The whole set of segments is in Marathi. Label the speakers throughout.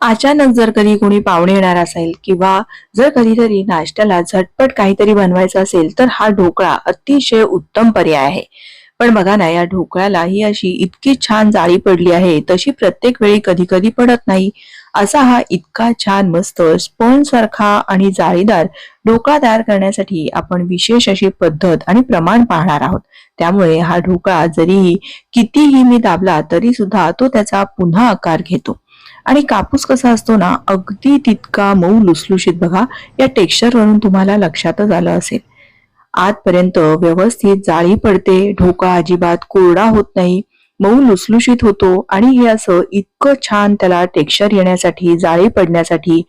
Speaker 1: अचानक जर कधी कोणी पाहुणे येणार असेल किंवा जर कधीतरी नाश्त्याला झटपट काहीतरी बनवायचं असेल तर हा ढोकळा अतिशय उत्तम पर्याय आहे. पण बघा ना या ढोकळ्याला ही अशी इतकी छान जाळी पडली आहे तशी प्रत्येक वेळी कधी कधी पडत नाही. असा हा इतका छान मस्त स्पॉन्ज सारखा आणि जाळीदार ढोकळा तयार करण्यासाठी आपण विशेष अशी पद्धत आणि प्रमाण पाहणार आहोत. त्यामुळे हा ढोकळा जरीही कितीही मी दाबला तरी सुद्धा तो त्याचा पुन्हा आकार घेतो. आणि कापूस कसा असतो ना अगदी तितका मऊ लुसलुशीत बघा या टेक्स्चरवरून तुम्हाला लक्षातच आलं असेल. आतपर्यंत व्यवस्थित जाळी पडते ढोका अजिबात कोरडा होत नाही मऊ लुसलुशीत होतो आणि हे असं इतकं छान त्याला टेक्स्चर येण्यासाठी जाळी पडण्यासाठी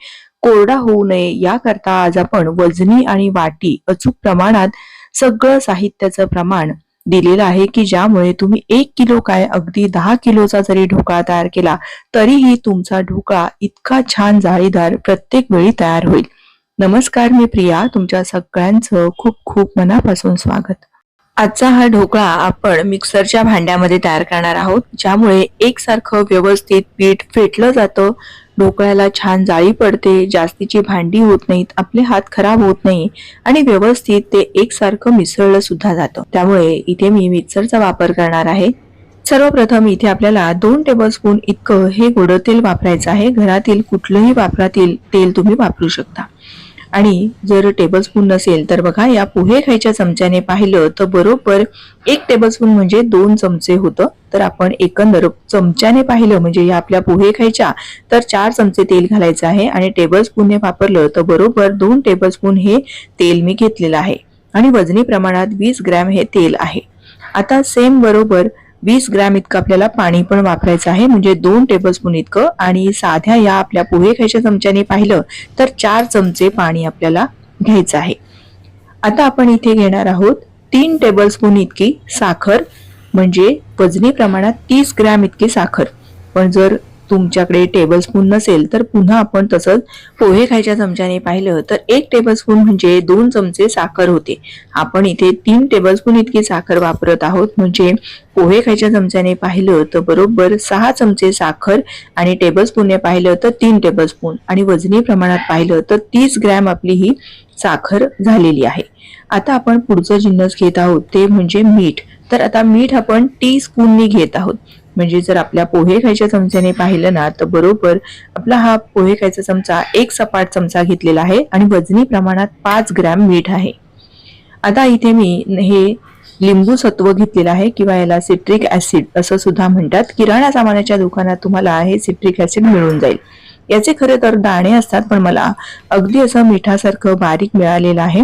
Speaker 1: कोरडा होऊ नये याकरता आज आपण वजनी आणि वाटी अचूक प्रमाणात सगळं साहित्याचं प्रमाण दिलेलं आहे की ज्यामुळे तुम्ही एक किलो काय अगदी दहा किलोचा जरी ढोकळा तयार केला तरीही तुमचा ढोकळा इतका छान जाळीदार प्रत्येक वेळी तयार होईल. नमस्कार मी प्रिया तुमच्या सगळ्यांचं खूप खूप मनापासून स्वागत. आजचा हा ढोकळा आपण मिक्सरच्या भांड्यामध्ये तयार करणार आहोत ज्यामुळे एकसारखं व्यवस्थित पीठ फेटलं जातं ढोकळ्याला छान जाळी पडते जास्तीची भांडी होत नाहीत आपले हात खराब होत नाही आणि व्यवस्थित ते एकसारखं मिसळलं सुद्धा जातं. त्यामुळे इथे मी मिक्सरचा वापर करणार आहे. सर्वप्रथम इथे आपल्याला दोन टेबलस्पून इतकं हे गोड तेल वापरायचं आहे. घरातील कुठलंही वापरातील तेल तुम्ही वापरू शकता. आणि जर टेबलस्पून नसेल तर बघा या पोहे खायच्या चमच्याने पाहिलं तर बरोबर एक टेबलस्पून म्हणजे दोन चमचे होतं. तर आपण एकंदर चमच्याने पाहिलं म्हणजे या आपल्या पोहे खायच्या तर चार चमचे तेल घालायचं आहे आणि टेबलस्पूनने वापरलं तर बरोबर दोन टेबलस्पून हे तेल मी घेतलेलं आहे. आणि वजनी प्रमाणात वीस ग्रॅम हे तेल आहे. आता सेम बरोबर वीस ग्रॅम इतकं आपल्याला पाणी पण वापरायचं आहे. म्हणजे दोन टेबलस्पून इतकं आणि साध्या या आपल्या पोहे खायच्या चमच्याने पाहिलं तर चार चमचे पाणी आपल्याला घ्यायचं आहे. आता आपण इथे घेणार आहोत तीन टेबलस्पून इतकी साखर म्हणजे वजनी प्रमाणात तीस ग्रॅम इतकी साखर. पण जर तुमच्याकडे टेबलस्पून नसेल तर पुन्हा आपण तसंच पोहे खायच्या चमच्याने पाहिलं तर एक टेबलस्पून म्हणजे दोन चमचे साखर होते. आपण इथे तीन टेबलस्पून इतकी साखर वापरत आहोत. म्हणजे पोहे खायच्या चमच्याने पाहिलं तर बरोबर सहा चमचे साखर आणि टेबलस्पूनने पाहिलं तर तीन टेबलस्पून आणि वजनी प्रमाणात पाहिलं तर तीस ग्रॅम आपली ही साखर झालेली आहे. आता आपण पुढचं जिन्नस घेत आहोत ते म्हणजे मीठ. तर आता मीठ आपण टी स्पूननी घेत आहोत. म्हणजे जर आपल्या पोहे खायच्या चमच्याने पाहिलं ना तर बरोबर आपला हा पोहे खायचा चमचा एक सपाट चमचा घेतलेला आहे आणि वजनी प्रमाणात पाच ग्रॅम मीठ आहे. आता इथे मी हे लिंबू सत्व घेतलेलं आहे किंवा याला सिट्रिक ऍसिड असं सुद्धा म्हणतात. किराणा सामानाच्या दुकानात तुम्हाला हे सिट्रिक ऍसिड मिळून जाईल. याचे खरे तर दाणे असतात पण मला अगदी असं मिठासारखं बारीक मिळालेलं आहे.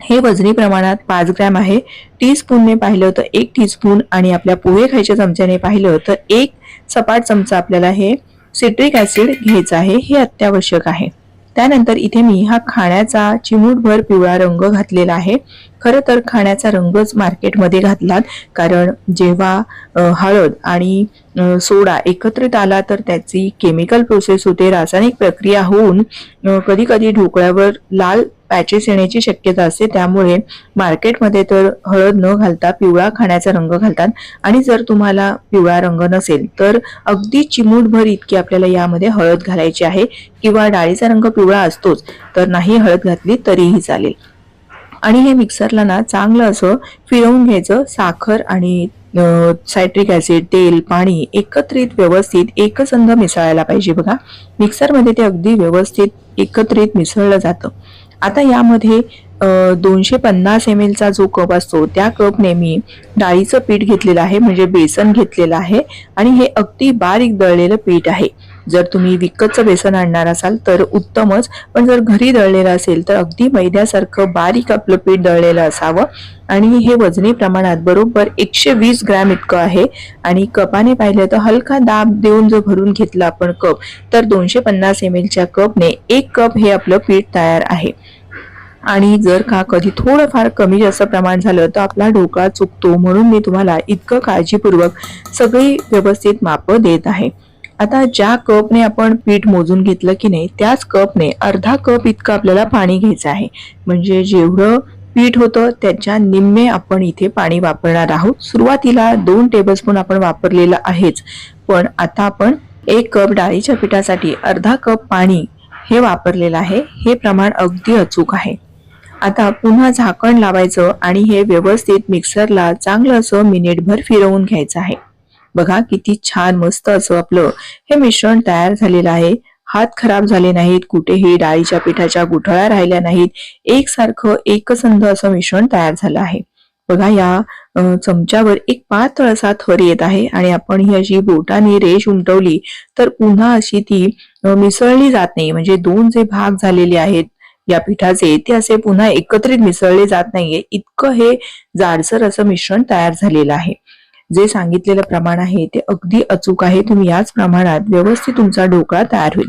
Speaker 1: हे वजनी प्रमाणात पाच ग्रॅम आहे. टी स्पूनने पाहिलं तर एक टीस्पून आणि आपल्या पोहे खायच्या चमच्याने पाहिलं तर एक सपाट चमचा आपल्याला हे सिट्रिक ॲसिड घ्यायचं आहे हे अत्यावश्यक आहे. त्यानंतर इथे मी हा खाण्याचा चिमूटभर पिवळा रंग घातलेला आहे. खरं तर खाण्याचा रंगच मार्केटमध्ये घातलात कारण जेव्हा हळद आणि सोडा एकत्रित आला तर त्याची केमिकल प्रोसेस होते रासायनिक प्रक्रिया होऊन कधी कधी ढोकळ्यावर लाल पॅचेस येण्याची शक्यता असते त्यामुळे मार्केटमध्ये तर हळद न घालता पिवळा खाण्याचा रंग घालतात. आणि जर तुम्हाला पिवळा रंग नसेल तर अगदी चिमूटभर इतकी आपल्याला यामध्ये हळद घालायची आहे. किंवा डाळीचा रंग पिवळा असतोच तर नाही हळद घातली तरीही चालेल. आणि हे मिक्सरला ना चांगलं असं फिरवून घ्यायचं. साखर आणि सायट्रिक ऍसिड तेल पाणी एकत्रित व्यवस्थित एकसंध मिसळायला पाहिजे बघा. मिक्सरमध्ये ते अगदी व्यवस्थित एकत्रित मिसळलं जातं. आता यामध्ये दोनशे पन्नास एम एलचा जो कप असतो त्या कपने मी डाळीचं पीठ घेतलेलं आहे म्हणजे बेसन घेतलेलं आहे आणि हे अगदी बारीक दळलेलं पीठ आहे. जर तुम्ही विकतचं बेसन आणणार असाल तर उत्तमच. पण जर घरी दळलेलं असेल तर अगदी मैद्यासारखं बारीक आपलं पीठ दळलेलं असावं. आणि हे वजनी प्रमाणात बरोबर एकशे वीस ग्रॅम इतकं आहे. आणि कपाने पाहिलं तर हलका दाब देऊन जर भरून घेतला आपण कप तर दोनशे पन्नास एम एलच्या कपने एक कप हे आपलं पीठ तयार आहे. आणि जर का कधी थोडंफार कमी जास्त प्रमाण झालं तर आपला ढोकळा चुकतो म्हणून मी तुम्हाला इतकं काळजीपूर्वक सगळी व्यवस्थित मापं देत आहे. आता ज्या कपने आपण पीठ मोजून घेतलं की नाही त्याच कपने अर्धा कप इतकं आपल्याला पाणी घ्यायचं आहे. म्हणजे जेवढं पीठ होतं त्याच्या निम्मे आपण इथे पाणी वापरणार आहोत. सुरुवातीला दोन टेबलस्पून आपण वापरलेलं आहेच. पण आता आपण एक कप डाळीच्या पिठासाठी अर्धा कप पाणी हे वापरलेलं आहे. हे प्रमाण अगदी अचूक आहे. आता पुन्हा झाकण लावायचं आणि हे व्यवस्थित मिक्सरला चांगलं असं मिनिटभर फिरवून घ्यायचं आहे. बघा किती छान मस्त असं आपलं हे मिश्रण तयार झालेलं आहे. हात खराब झाले नाहीत कुठेही डाळीच्या पिठाच्या गुठळ्या राहिल्या नाहीत. एकसारखं एकसंध असं मिश्रण तयार झालं आहे. बघा या चमच्यावर एक पातळ असा थर येत आहे आणि आपण ही अशी बोटाने रेष उमटवली तर पुन्हा अशी ती मिसळली जात नाही. म्हणजे दोन जे भाग झालेले आहेत या पिठाचे ते असे पुन्हा एकत्रित मिसळले जात नाहीये. इतकं हे जाडसर असं मिश्रण तयार झालेलं आहे. जे सांगितलेलं प्रमाण आहे ते अगदी अचूक आहे. तुम्ही याच प्रमाणात व्यवस्थित तुमचा ढोकळा तयार होईल.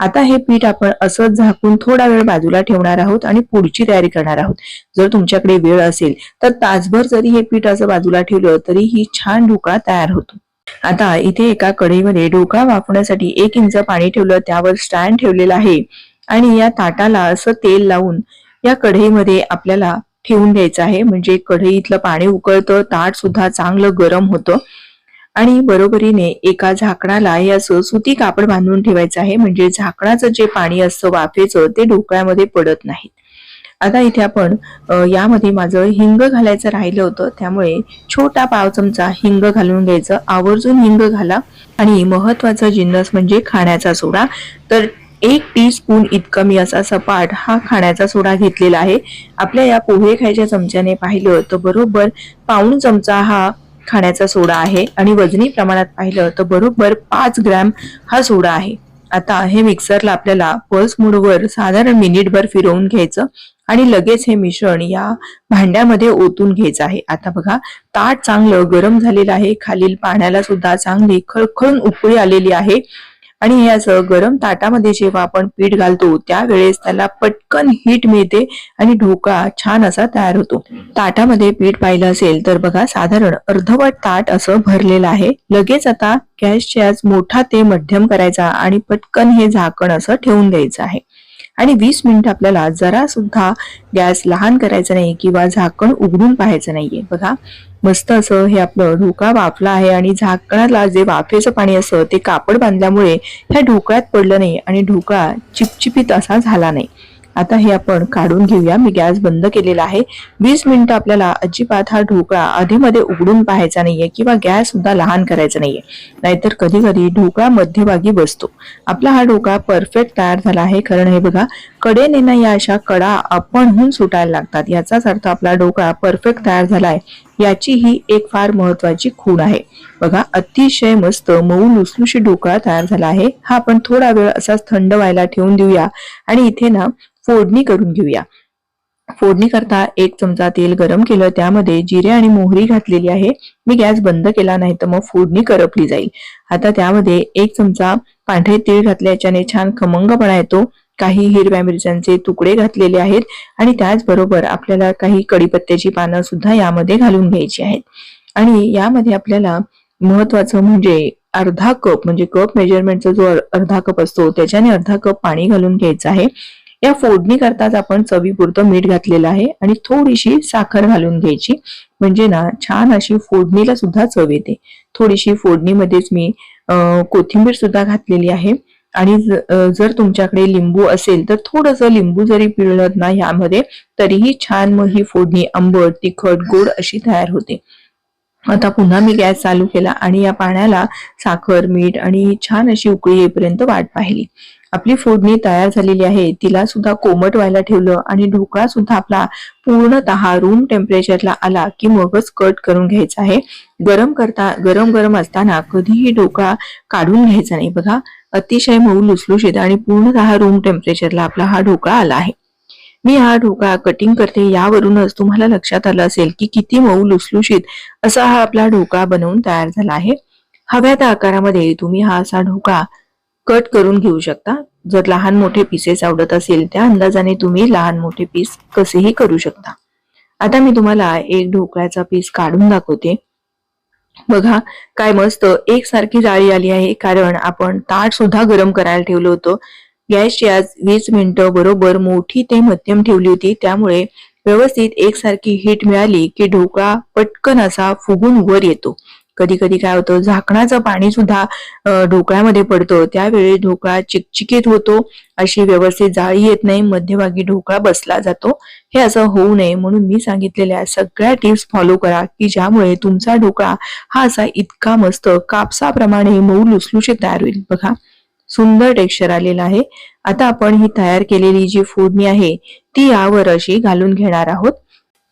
Speaker 1: आता हे पीठ आपण असंच झाकून थोडा वेळ बाजूला ठेवणार आहोत आणि पुढची तयारी करणार आहोत. जर तुमच्याकडे वेळ असेल तर तासभर जरी हे पीठ असं बाजूला ठेवलं तरी ही छान ढोकळा तयार होतो. आता इथे एका कढईमध्ये ढोकळा वाफण्यासाठी एक इंच पाणी ठेवलं त्यावर स्टँड ठेवलेला आहे. आणि या ताटाला असं तेल लावून या कढईमध्ये आपल्याला ठेवून द्यायचं आहे. म्हणजे कढईतलं पाणी उकळतं ताट सुद्धा चांगलं गरम होतं. आणि बरोबरीने एका झाकणाला हे असं सुती कापड बांधून ठेवायचं आहे. म्हणजे झाकणाचं जे पाणी असतं वाफेचं ते ढोकळ्यामध्ये पडत नाही आता इथे आपण यामध्ये माझं हिंग घालायचं राहिलं होतं. त्यामुळे छोटा पाव चमचा हिंग घालून घ्यायचं. आवर्जून हिंग घाला. आणि महत्त्वाचा जिन्नस म्हणजे खाण्याचा सोडा. तर एक टी स्पून इतका मी असा सपाट हा खाण्याचा सोडा घेतलेला आहे. आपल्या या पोहे खायच्या चमच्याने पाहिलं तर बरोबर पाऊण चमचा हा खाण्याचा सोडा आहे आणि वजनी प्रमाणात पाहिलं तर बरोबर पाच ग्रॅम हा सोडा आहे. आता हे मिक्सरला आपल्याला पल्स मूडवर साधारण मिनिटभर फिरवून घ्यायचं आणि लगेच हे मिश्रण या भांड्यामध्ये ओतून घ्यायचं आहे. आता बघा ताट चांगलं गरम झालेलं आहे. खालील पाण्याला सुद्धा चांगली खळखळून उकळी आलेली आहे. आणि हे असं गरम ताटामध्ये जेव्हा आपण पीठ घालतो त्यावेळेस त्याला पटकन हीट मिळते आणि ढोकळा छान असा तयार होतो. ताटामध्ये पीठ पाहिलं असेल तर बघा साधारण अर्धवट ताट असं भरलेलं आहे. लगेच आता गॅसच्या मोठा ते मध्यम करायचा आणि पटकन हे झाकण असं ठेवून द्यायचं आहे. आणि वीस मिनिट आपल्याला जरा सुद्धा गॅस लहान करायचा नाही किंवा झाकण उघडून पाहायचं नाहीये. बघा मस्त असं हे आपलं ढोकळा वाफला आहे आणि झाकणाला जे वाफेचं पाणी असं ते कापड बांधल्यामुळे ह्या ढोकळ्यात पडलं नाही आणि ढोकळा चिपचिपीत असा झाला नाही. आता हे आपण काढून घेऊया. मी गॅस बंद केलेला आहे. वीस मिनिटं आपल्याला अजिबात हा ढोकळा आधीमध्ये उघडून पाहायचा नाहीये किंवा गॅस सुद्धा लहान करायचा नाहीये. नाहीतर कधी कधी ढोकळा मध्यभागी बसतो. आपला हा ढोकळा परफेक्ट तयार झाला आहे. कारण हे बघा कडेने ना या अशा कडा आपणहून सुटायला लागतात. याचाच अर्थ आपला ढोकळा परफेक्ट तयार झाला आहे. याची ही एक फार महत्वाची खूण आहे. बघा अतिशय मस्त मऊ लुसलुशी ढोकळा तयार झाला आहे. हा आपण थोडा वेळ असाच थंड व्हायला ठेवून देऊया. आणि इथे ना फोडणी करून घेऊया. फोडणी करता एक चमचा तेल गरम केलं त्यामध्ये जिरे आणि मोहरी घातलेली आहे. मी गॅस बंद केला नाही तर मग फोडणी करपली जाईल. आता त्यामध्ये एक चमचा पांढरे तीळ घातल्याच्याने छान खमंगपणा येतो. काही हिरव्या मिरच्यांचे तुकडे घातलेले आहेत आणि त्याचबरोबर आपल्याला काही कडीपत्त्याची पानं सुद्धा यामध्ये घालून घ्यायची आहेत. आणि यामध्ये आपल्याला महत्वाचं म्हणजे अर्धा कप म्हणजे कप मेजरमेंटचा जो अर्धा कप असतो त्याच्याने अर्धा कप पाणी घालून घ्यायचं आहे. या फोडणी करताच आपण चवीपुरतं मीठ घातलेलं आहे आणि थोडीशी साखर घालून घ्यायची. म्हणजे ना छान अशी फोडणीला सुद्धा चव येते. थोडीशी फोडणीमध्येच मी कोथिंबीर सुद्धा घातलेली आहे. आणि जर तुमच्याकडे लिंबू असेल तर थोडंसं लिंबू जरी पिळत ना यामध्ये तरीही छान मग ही फोडणी आंबट तिखट गोड अशी तयार होते. आता पुन्हा मी गॅस चालू केला आणि या पाण्याला साखर मीठ आणि छान अशी उकळी येईपर्यंत वाट पाहिली. आपली फोडणी तयार झालेली आहे. तिला सुद्धा कोमट व्हायला ठेवलं आणि ढोकळा सुद्धा आपला पूर्णतः रूम टेम्परेचरला आला की मगच कट करून घ्यायचा आहे. गरम करता गरम गरम असताना कधीही ढोकळा काढून घ्यायचा नाही बघा. अतिशय मऊ लुसलुशीत आणि पूर्णतः रूम टेम्परेचरला आपला हा ढोकळा आला आहे. मी हा ढोकळा कटिंग करते यावरूनच तुम्हाला लक्षात आलं असेल की किती मऊ लुसलुशीत असा हा आपला ढोकळा बनवून तयार झाला आहे. हव्या त्या आकारामध्ये तुम्ही हा असा ढोकळा कट करून घेऊ शकता. जर लहान मोठे पीसेस आवडत असेल त्या अंदाजाने तुम्ही लहान मोठे पीस कसेही करू शकता. आता मी तुम्हाला एक ढोकळ्याचा पीस काढून दाखवते. बघा काय मस्त एकसारखी जाळी आली आहे कारण आपण ताट सुद्धा गरम करायला ठेवलं होतं. गॅसची आज वीस मिनिटं बरोबर मोठी ते मध्यम ठेवली होती. त्यामुळे व्यवस्थित एकसारखी हीट मिळाली की ढोकळा पटकन असा फुगून वर येतो. कधी कधी काय होतं झाकणाचं पाणी सुद्धा ढोकळ्यामध्ये पडतं. त्यावेळी ढोकळा चिकचिकीत होतो अशी व्यवस्थित जाळी येत नाही मध्यभागी ढोकळा बसला जातो. हे असं होऊ नये म्हणून मी सांगितलेल्या सगळ्या टिप्स फॉलो करा की ज्यामुळे तुमचा ढोकळा हा असा इतका मस्त कापसाप्रमाणे मऊ लुसलुशीत तयार होईल. बघा सुंदर टेक्स्चर आलेला आहे. आता आपण ही तयार केलेली जी फोडणी आहे ती यावर अशी घालून घेणार आहोत.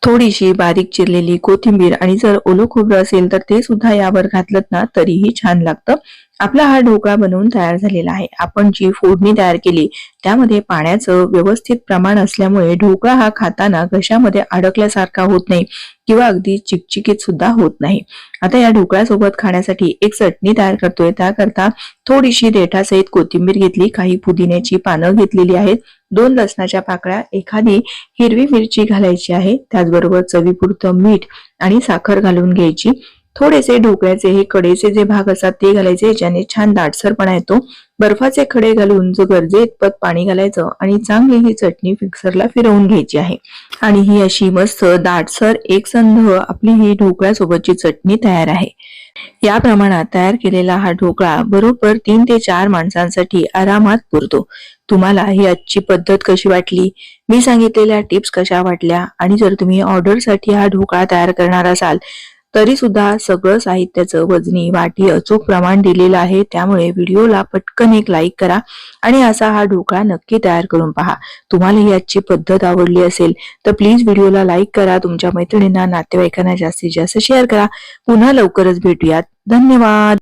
Speaker 1: थोडीशी बारीक चिरलेली कोथिंबीर आणि जर ओलं खोबरं असेल तर ते सुद्धा यावर घातलं ना तरीही छान लागतं. आपला हा ढोकळा बनवून तयार झालेला आहे. आपण जी फोडणी तयार केली त्यामध्ये पाण्याचं व्यवस्थित प्रमाण असल्यामुळे ढोकळा हा खाताना घशामध्ये अडकल्यासारखा होत नाही. किंवा अगदी चिकचिकीत सुद्धा होत नाही. आता या ढोकळ्यासोबत खाण्यासाठी एक चटणी तयार करतोय. त्याकरता थोडीशी देठासहित कोथिंबीर घेतली काही पुदिन्याची पानं घेतलेली आहेत. दोन लसणाच्या पाकळ्या एखादी हिरवी मिरची घालायची आहे. त्याचबरोबर चवीपुरतं मीठ आणि साखर घालून घ्यायची. थोडेसे ढोकळ्याचे हे कडेचे जे भाग असतात ते घालायचे ज्याने छान दाटसरपणा येतो. बर्फाचे खडे घालून जो गरजे इतपत पाणी घालायचं आणि चांगली ही चटणी मिक्सरला फिरवून घ्यायची आहे. आणि ही अशी मस्त दाटसर एकसंध आपली ही ढोकळ्यासोबतची चटणी तयार आहे. या प्रमाणात तयार केलेला हा ढोकळा बरोबर तीन ते चार माणसांसाठी आरामात पुरतो. तुम्हाला ही आजची पद्धत कशी वाटली? मी सांगितलेल्या टिप्स कशा वाटल्या? आणि जर तुम्ही ऑर्डरसाठी हा ढोकळा तयार करणार असाल तरी सुद्धा सगळं साहित्याचं वजनी वाटी अचूक प्रमाण दिलेलं आहे. त्यामुळे व्हिडिओला पटकन एक लाईक करा आणि असा हा ढोकळा नक्की तयार करून पहा. तुम्हाला ही आजची पद्धत आवडली असेल तर प्लीज व्हिडिओला लाईक करा. तुमच्या मैत्रिणींना नातेवाईकांना जास्तीत जास्त शेअर करा. पुन्हा लवकरच भेटूयात. धन्यवाद!